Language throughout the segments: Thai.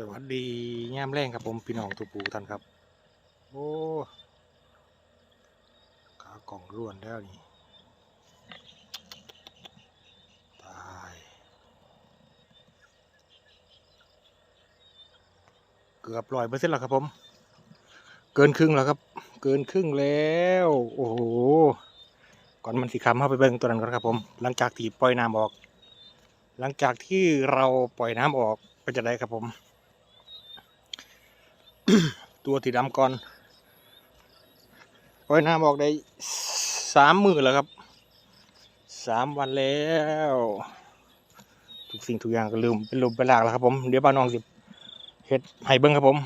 สวัสดีย่ามแรงครับผมพี่น้องทุกปูท่านครับ โอ้ขากล่องร่วนแล้วนี่ ตาย เกือบร้อยเปอร์เซ็นต์แล้วครับผม เกินครึ่งแล้วครับ เกินครึ่งแล้ว โอ้โห ก่อนมันสิคำเข้าไปเบิ่งตัวนั้นก่อนครับผม หลังจากที่ปล่อยน้ำออก หลังจากที่เราปล่อยน้ำออกเป็นจะได้ครับผม ตัวที่ดำก่อนปล่อยน้ำออกได้สามมือแล้วครับสามวันแล้ว ทุกสิ่งทุกอย่างก็ลืมเป็นลมเป็นลากแล้วครับผม เดี๋ยวบ้านน้องสิเฮ็ดให้เบิ้งครับผม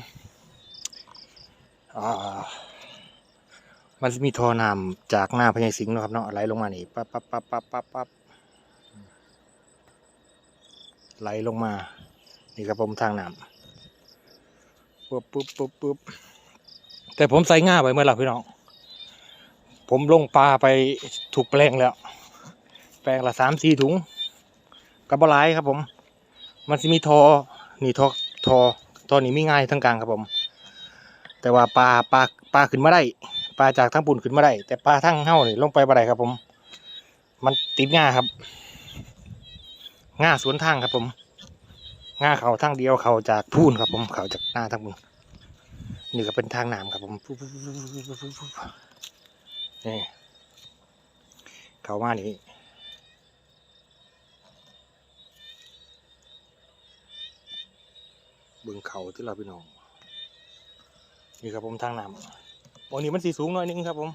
อ่ามันจะมีท่อน้ำจากหน้าพญายสิงห์นะครับเนาะไหลลงมานี่ปั๊บปั๊บปั๊บปั๊บปั๊บปั๊บไหลลงมา นี่ครับผมทางน้ำ ปุ๊บปุ๊บปุ๊บปุ๊บแต่ผมใส่ง่าไปเมื่อไหร่พี่น้อง ผมลงปลาไปถูกแปลงแล้ว แปลงละสามสี่ถุงกระบอลายครับผม มันจะมีทอนี่ทอทอทอนี่ไม่ง่ายทั้งกลางครับผม แต่ว่าปลาปลาปลาขึ้นมาได้ปลาจากทั้งปุ่นขึ้นมาได้แต่ปลาทั้งเฮ้านี่ลงไปบ่ได้ครับผม มันติดง่าครับง่าสวนทางครับผม ง่าเขาทางเดียวเขาจากพูนครับผมเขาจากหน้าทางมึงนี่ก็เป็นทางน้ำครับผมนี่เขามานี่เบึงเขาที่เราพี่น้องนี่ครับผมทางน้ำวันนี้มันสีสูงหน่อยนึงครับผม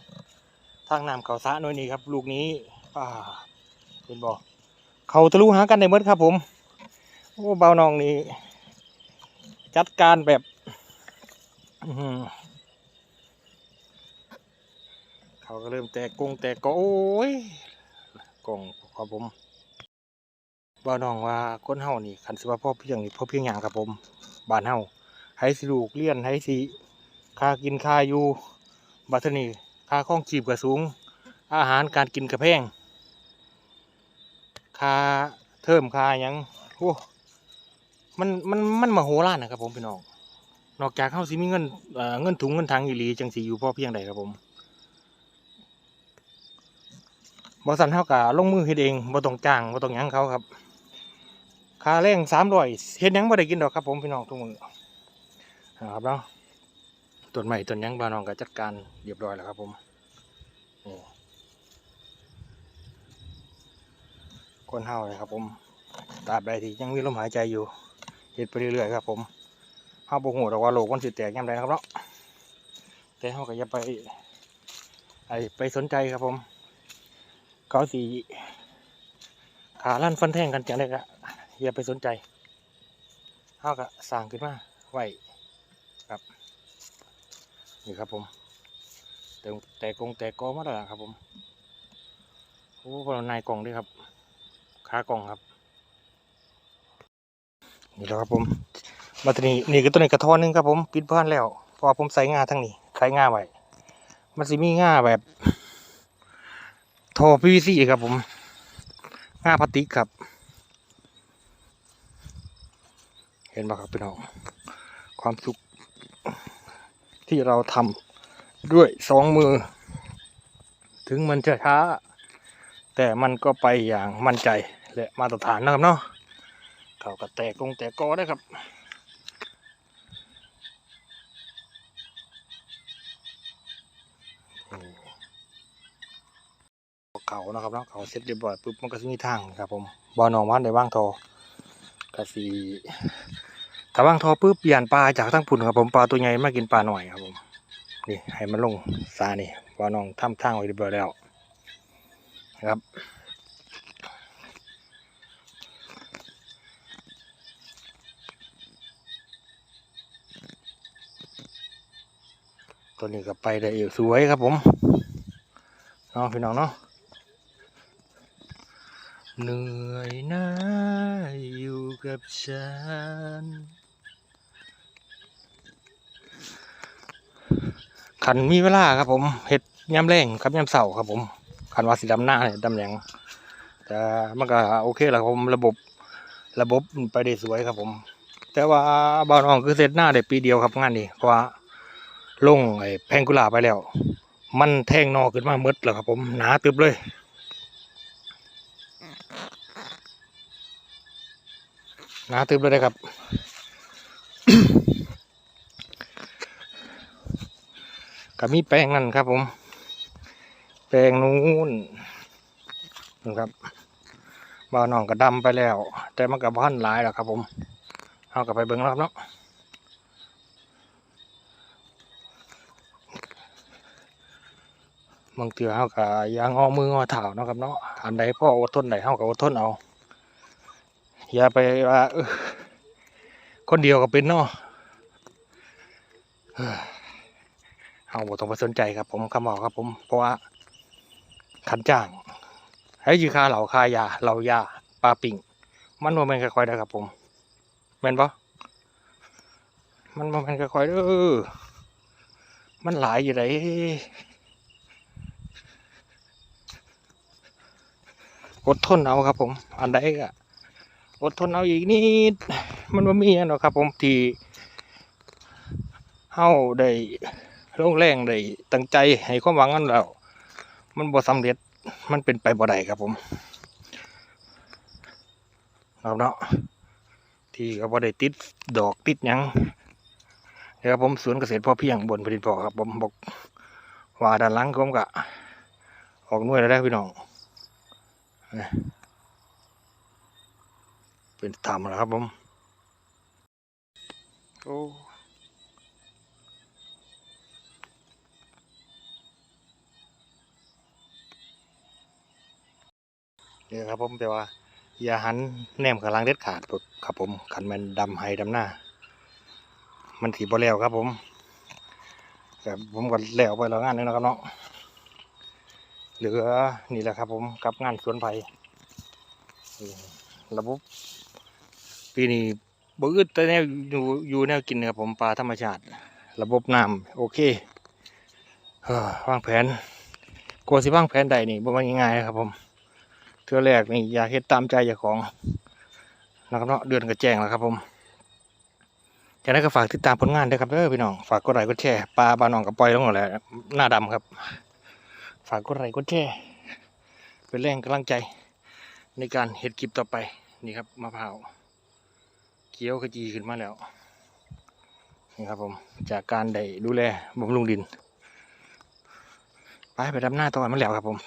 ทางน้ำเขาสะหน่อยนี้ครับ ลูกนี้ อ่าเป็นบ่อเขาทะลุหากันในเมื่อครับผม โอ้เบาน้องนี่จัดการแบบเขาก็เริ่มแตกกงแตกก็โอ้ยกงครับผมเบาน้องว่าคนเฮานี่คันสิว่าพ่อเพียงนี่พ่อเพียงอย่างครับผมบ้านเฮาให้สิลูกเลี้ยนให้สิค่ากินค่าอยู่บัดเทอนี้ค่าข้องชีพก็สูง อาหารการกินกระแพงค่าเทิมค่ายังโอ้ มันมันมันมาโหฬารนะครับผมพี่น้องนอกจากเข้าสิมีเงินเอ่อเงินถุงเงินทางอีหลีจังสีอยู่พอเพียงใดครับผมบริษัทเท่ากับลงมือเฮ็ดเองบ่ต้องจ้างบ่ต้องหยังเขาครับ ค่าแรงสามร้อยเฮ็ดหยังบ่ได้กินดอกครับผมพี่น้องทุกมือครับเนาะต้นใหม่ต้นหยังบ้านน้องก็จัดการเรียบร้อยแล้วครับผมคนเฮาเลยครับผมตราบใดที่ยังมีลมหายใจอยู่ เฮ็ดไปเรื่อยๆครับผมเฮาบ่ฮู้ดอกว่าโลกมันสิแตกยามใดนะครับเนาะแต่เฮาก็อย่าไปไอไปสนใจครับผมเขาสิขาลั่นฟันแทงกันจังไดก็อย่าไปสนใจเฮาก็สร้างขึ้นมาไว้ครับนี่ครับผมแต่แต่กงแต่กอมาแล้วครับผมโอ้พวกเรานายกล่องด้วยครับขากล่องครับ นี่แหล้วครับผมมาตัวนี้นี่ก็ตัวนี้กระท้อนนึงครับผมปิดบ้านแล้วเพราะผมใส่งาทั้งนี้ใส่งาไว้มันสิมีงาแบบทอ PVC ครับผมงาพลาสติกครับ เห็นปะครับพี่น้องความสุขที่เราทำด้วยสองมือ ถึงมันจะช้า แต่มันก็ไปอย่างมั่นใจและมาตรฐานนะครับเนาะ เขาก็แตกกงแตกกอได้ครับเขานะครับเนาะเขาเสร็จเรียบร้อยปุ๊บมันก็จะมีทางครับ ผมบอนองว่านได้ว่างทอกระสีถ้าว่างทอปุ๊บเปลี่ยนปลาจากทั้งพุ่นครับผมปลาตัวใหญ่มากินปลาหน่อยครับผมนี่ให้มันลงซานี่บอนองทำทางไว้เรียบร้อยแล้วครับ ตัวนี้ก็ไปได้อยู่สวยครับผมเนาะพี่น้องเนาะเหนื่อยนะอยู่กับฉันขันมีเวลาครับผมเห็ดยำแรงครับยำเสาครับผมขันว่าสีดำหน้าเนี่ยดำแหลงแต่มันก็โอเคแหละครับผมระบบระบบไปได้สวยครับผม แต่ว่าบ้านน้องคือเสร็จหน้าได้ปีเดียวครับงานนี้เพราะว่า ลงไอ้แพงกุหลาไปแล้ว มันแทงนอขึ้นมาหมดแล้วครับผมหนาตึบเลยหนาตึบเลยนะครับก็มีแปลงนั่นครับผม แปลงนู้นนะครับบ่าวน้องก็ดำไปแล้ว แต่มันก็พันหลายแล้วครับผมเอากลับไปเบิ้งแล้วครับเนาะ บางเถื่อเฮาก็ย่างงอมืองอเท้าเนาะครับเนาะอันใดพ่ออดทนได้เฮาก็อดทนเอา อย่าไปว่าคนเดียวก็เป็นเนาะเฮ้อเอาบ่ต้องไปสนใจครับผมคำบอกครับผม เพราะว่าขันจ้างให้ยืค่าเหล่าคายาเหล่ายาปลาปิ่งมันบ่แม่นค่อยๆนะครับผมแมนปะมันบ่แม่นค่อยๆเด้อมันหลายอยู่ได อดทนเอาครับ ผม อันใดก็อดทนเอาอีกนิดมันบ่มีนหรอกครับ ผมที่เฮาได้ลงแรงได้ตั้งใจให้ความหวังนั้นแล้วมันบ่สำเร็จมันเป็นไปบ่ได้ครับผมเอาเนาะที่ก็บ่ได้ติดดอกติดหยังเดี๋ยวครับผมสวนเกษตรพ่อเพียงบนผ่นดินพอครับ ผมบอกว่าด้านหลังผมก็ออกน่วยแล้วได้พี่น้อง เป็นธรรมแล้วครับผม โอ้เดี๋ยวครับผมแต่ว่า อย่าหันแนมข้างหลังเด็ดขาดครับผมขันแมันดำไฮดำหน้า มันถีบบ่แล้วครับผมแต่ผมก็แล้วไปแล้วงานหนึงนะครับเนาะ เหลือนี่แหละครับผมกับงานสวนไผ่นี่ระบบปีนี้บ่อึดแต่แนวอยู่อยู่แนวกินครับผมปลาธรรมชาติ ระบบน้ำโอเคเฮ้อวางแผนกลัวสิวางแผนใดนี่บ่มันง่ายๆครับผมเทือแรกนี่อยากเฮ็ดตามใจเจ้าของนะครับเนาะเดือนก็แจงแล้วครับผมจากนั้นก็ฝากติดตามผลงานด้วยครับเด้อพี่น้องฝากกดไลค์กดแชร์ปลาบานองกับปล่อยลงหมดแล้วหน้าดำครับ ฝากกดไลค์กดแชร์เป็นแรงกำลังใจในการเฮ็ดคลิปต่อไปนี่ครับมะพร้าวเกี้ยวขจีขึ้นมาแล้วนี่ครับผมจากการได้ดูแลบำรุงดิน ไปไปดำหน้าต่อมันแล้วครับผม